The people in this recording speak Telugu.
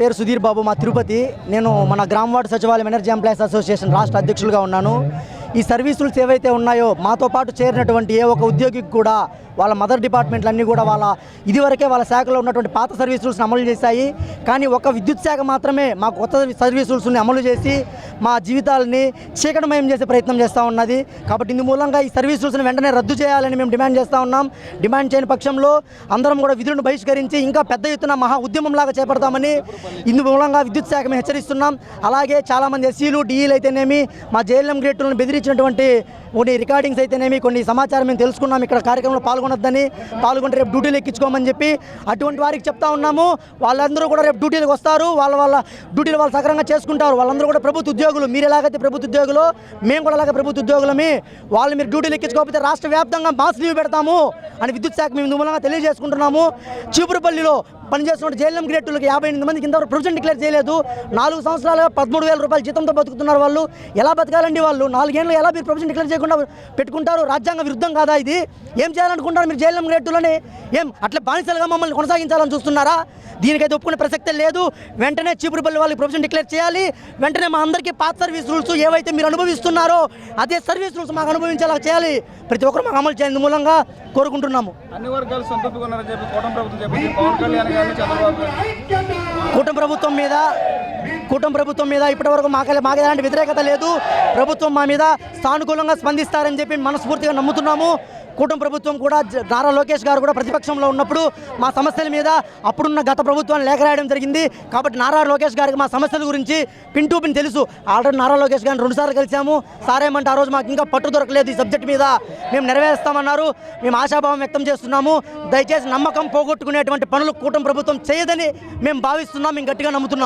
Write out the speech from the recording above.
పేరు సుధీర్ బాబు మా తిరుపతి. నేను మన గ్రామ వార్డు సచివాలయం ఎనర్జీ ఎంప్లాయీస్ అసోసియేషన్ రాష్ట్ర అధ్యక్షులుగా ఉన్నాను. ఈ సర్వీసులు ఏవైతే ఉన్నాయో మాతో పాటు చేరినటువంటి ఏ ఒక ఉద్యోగికి కూడా వాళ్ళ మదర్ డిపార్ట్మెంట్లు అన్నీ కూడా వాళ్ళ ఇదివరకే వాళ్ళ శాఖలో ఉన్నటువంటి పాత సర్వీస్ రూల్స్ని అమలు చేశాయి. కానీ ఒక విద్యుత్ శాఖ మాత్రమే మా కొత్త సర్వీస్ రూల్స్ని అమలు చేసి మా జీవితాలని చీకటమయం చేసే ప్రయత్నం చేస్తూ ఉన్నది. కాబట్టి ఇందు మూలంగా ఈ సర్వీస్ రూల్స్ని వెంటనే రద్దు చేయాలని మేము డిమాండ్ చేస్తూ ఉన్నాం. డిమాండ్ చేయని పక్షంలో అందరం కూడా విధులను బహిష్కరించి ఇంకా పెద్ద ఎత్తున మహా ఉద్యమంలాగా చేపడతామని ఇందు మూలంగా విద్యుత్ శాఖ మేము హెచ్చరిస్తున్నాం. అలాగే చాలామంది ఎస్సీలు డీఈలు అయితేనేమి మా జేఎల్ఎం గ్రేట్లను వచ్చినటువంటి కొన్ని రికార్డింగ్స్ అయితేనేమి కొన్ని సమాచారం మేము తెలుసుకున్నాం. ఇక్కడ కార్యక్రమంలో పాల్గొనొద్దని పాల్గొంటే రేపు డ్యూటీలు ఎక్కించుకోమని చెప్పి అటువంటి వారికి చెప్తా ఉన్నాము. వాళ్ళందరూ కూడా రేపు డ్యూటీలకు వస్తారు. వాళ్ళ వాళ్ళ డ్యూటీలు వాళ్ళు సక్రంగా చేసుకుంటారు. వాళ్ళందరూ కూడా ప్రభుత్వ ఉద్యోగులు. మీరు ఎలాగైతే ప్రభుత్వ ఉద్యోగులు మేము కూడా అలాగే ప్రభుత్వ ఉద్యోగులమే. వాళ్ళు మీరు డ్యూటీలు ఎక్కించుకోకపోతే రాష్ట్ర వ్యాప్తంగా మాస్ లీవ్ పెడతాము అని విద్యుత్ శాఖ మేము మూలంగా తెలియజేసుకుంటున్నాము. చీపురుపల్లిలో పనిచేస్తున్న జైలం గ్రేటులకు యాభై ఎనిమిది మందికి ఇంతవరకు ప్రొవిజన్ డిక్లేర్ చేయలేదు. నాలుగు సంవత్సరాలుగా పదమూడు వేల రూపాయల జీతంతో బతుకుతున్నారు వాళ్ళు. ఎలా బతకాలండి వాళ్ళు? నాలుగేళ్ళు ఎలా మీరు ప్రొవిజన్ డిక్లేర్ చేయకుండా పెట్టుకుంటారు. రాజ్యాంగ విరుద్ధం కాదా ఇది? ఏం చేయాలనుకుంటారు మీరు జేఎల్ఎం గ్రేటులని ఏం అట్లా బానిసలుగా మమ్మల్ని కొనసాగించాలని చూస్తున్నారా? దీనికైతే ఒప్పుకునే ప్రసక్తే లేదు. వెంటనే చీపురుపల్లి వాళ్ళకి ప్రొవిజన్ డిక్లేర్ చేయాలి. వెంటనే మా అందరికీ పాత సర్వీస్ రూల్స్ ఏవైతే మీరు అనుభవిస్తున్నారో అదే సర్వీస్ రూల్స్ మాకు అనుభవించేలా చేయాలి. ప్రతి ఒక్కరు మాకు అమలు చేయాలి మూలంగా కోరుకుంటున్నాము. అన్ని వర్గాలు కూటమి ప్రభుత్వం మీద కూటమి ప్రభుత్వం మీద ఇప్పటివరకు మాకు మాకు ఎలాంటి వ్యతిరేకత లేదు. ప్రభుత్వం మా మీద సానుకూలంగా స్పందిస్తారని చెప్పి మనస్ఫూర్తిగా నమ్ముతున్నాము. కూటమి ప్రభుత్వం కూడా జ- నారా లోకేష్ గారు కూడా ప్రతిపక్షంలో ఉన్నప్పుడు మా సమస్యల మీద అప్పుడున్న గత ప్రభుత్వాన్ని లేఖ రాయడం జరిగింది. కాబట్టి నారా లోకేష్ గారికి మా సమస్యల గురించి పిన్ టు పిన్ తెలుసు. ఆల్రెడీ నారా లోకేష్ గారిని రెండుసార్లు కలిసాము సారేమంటే ఆ రోజు మాకు ఇంకా పట్టు దొరకలేదు ఈ సబ్జెక్ట్ మీద. మేము నెరవేరుస్తామన్నారు. మేము ఆశాభావం వ్యక్తం చేస్తున్నాము. దయచేసి నమ్మకం పోగొట్టుకునేటువంటి పనులు కూటమి ప్రభుత్వం చేయదని మేము భావిస్తున్నాం. మేము గట్టిగా నమ్ముతున్నాం.